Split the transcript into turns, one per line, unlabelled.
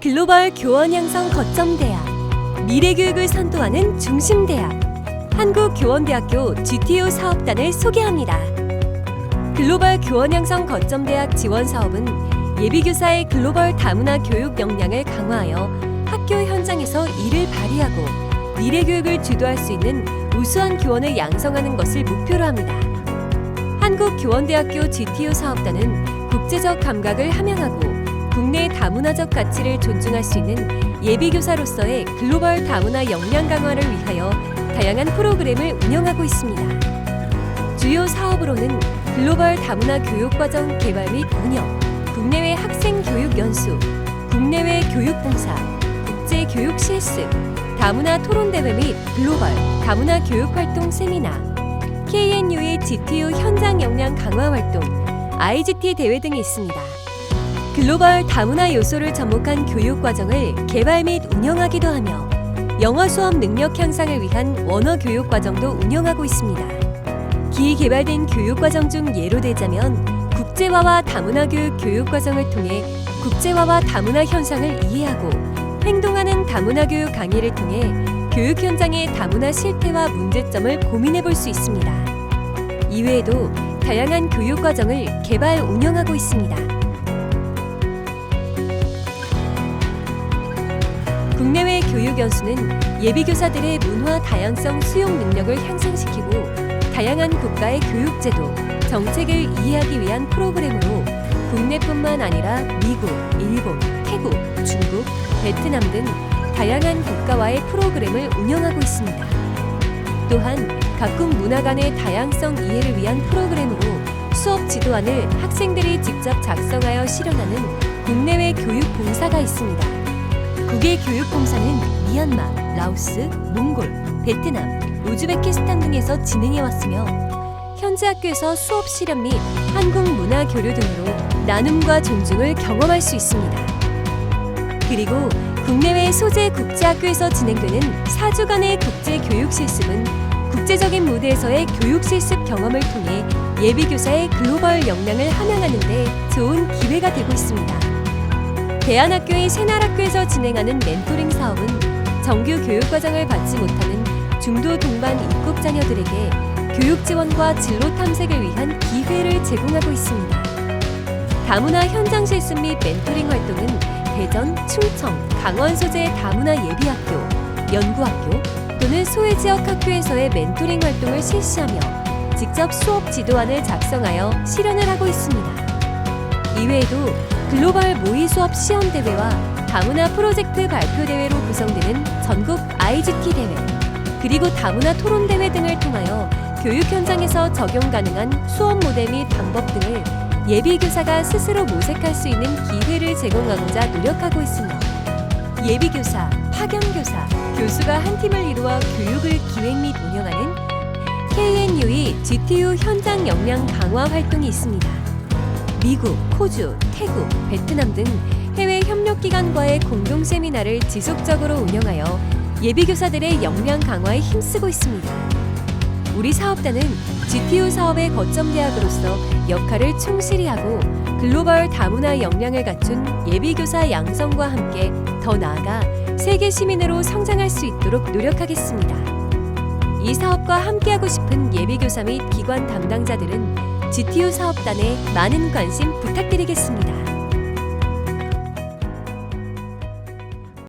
글로벌 교원 양성 거점 대학, 미래 교육을 선도하는 중심 대학, 한국 교원대학교 GTO 사업단을 소개합니다. 글로벌 교원 양성 거점 대학 지원 사업은 예비교사의 글로벌 다문화 교육 역량을 강화하여 학교 현장에서 이를 발휘하고 미래 교육을 주도할 수 있는 우수한 교원을 양성하는 것을 목표로 합니다. 한국교원대학교 GTO 사업단은 국제적 감각을 함양하고 국내 다문화적 가치를 존중할 수 있는 예비교사로서의 글로벌 다문화 역량 강화를 위하여 다양한 프로그램을 운영하고 있습니다. 주요 사업으로는 글로벌 다문화 교육과정 개발 및 운영, 국내외 학생 교육 연수, 국내외 교육 봉사, 국제 교육 실습, 다문화 토론 대회 및 글로벌 다문화 교육 활동 세미나, KNU의 GTU 현장 역량 강화 활동, IGT 대회 등이 있습니다. 글로벌 다문화 요소를 접목한 교육 과정을 개발 및 운영하기도 하며 영어 수업 능력 향상을 위한 원어 교육 과정도 운영하고 있습니다. 기 개발된 교육 과정 중 예로 들자면 국제화와 다문화 교육 교육 과정을 통해 국제화와 다문화 현상을 이해하고 행동하는 다문화 교육 강의를 통해 교육 현장의 다문화 실태와 문제점을 고민해 볼 수 있습니다. 이외에도 다양한 교육 과정을 개발 운영하고 있습니다. 국내외 교육 연수는 예비교사들의 문화 다양성 수용 능력을 향상시키고 다양한 국가의 교육 제도, 정책을 이해하기 위한 프로그램으로 국내뿐만 아니라 미국, 일본, 태국, 중국, 베트남 등 다양한 국가와의 프로그램을 운영하고 있습니다. 또한 각국 문화 간의 다양성 이해를 위한 프로그램으로 수업 지도안을 학생들이 직접 작성하여 실현하는 국내외 교육 봉사가 있습니다. 국외 교육 봉사는 미얀마, 라오스, 몽골, 베트남, 우즈베키스탄 등에서 진행해 왔으며 현재 학교에서 수업 실현 및 한국 문화 교류 등으로 나눔과 존중을 경험할 수 있습니다. 그리고 국내외 소재 국제학교에서 진행되는 4주간의 국제 교육 실습은 국제적인 무대에서의 교육 실습 경험을 통해 예비교사의 글로벌 역량을 함양하는 데 좋은 기회가 되고 있습니다. 대안학교의 새날학교에서 진행하는 멘토링 사업은 정규 교육 과정을 받지 못하는 중도 동반 입국 자녀들에게 교육 지원과 진로 탐색을 위한 기회를 제공하고 있습니다. 다문화 현장 실습 및 멘토링 활동은 대전, 충청, 강원 소재 다문화 예비학교, 연구학교 또는 소외 지역 학교에서의 멘토링 활동을 실시하며 직접 수업 지도안을 작성하여 실현을 하고 있습니다. 이외에도 글로벌 모의 수업 시연 대회와 다문화 프로젝트 발표 대회로 구성되는 전국 IGT 대회, 그리고 다문화 토론 대회 등을 통하여 교육 현장에서 적용 가능한 수업 모델 및 방법 등을 예비 교사가 스스로 모색할 수 있는 기회를 제공하고자 노력하고 있으며 예비 교사, 파견 교사, 교수가 한 팀을 이루어 교육을 기획 및 운영하는 KNU의 GTU 현장 역량 강화 활동이 있습니다. 미국, 호주, 태국, 베트남 등 해외 협력기관과의 공동 세미나를 지속적으로 운영하여 예비교사들의 역량 강화에 힘쓰고 있습니다. 우리 사업단은 GTU 사업의 거점 대학으로서 역할을 충실히 하고 글로벌 다문화 역량을 갖춘 예비교사 양성과 함께 더 나아가 세계 시민으로 성장할 수 있도록 노력하겠습니다. 이 사업과 함께하고 싶은 예비교사 및 기관 담당자들은 GTU 사업단에 많은 관심 부탁드리겠습니다.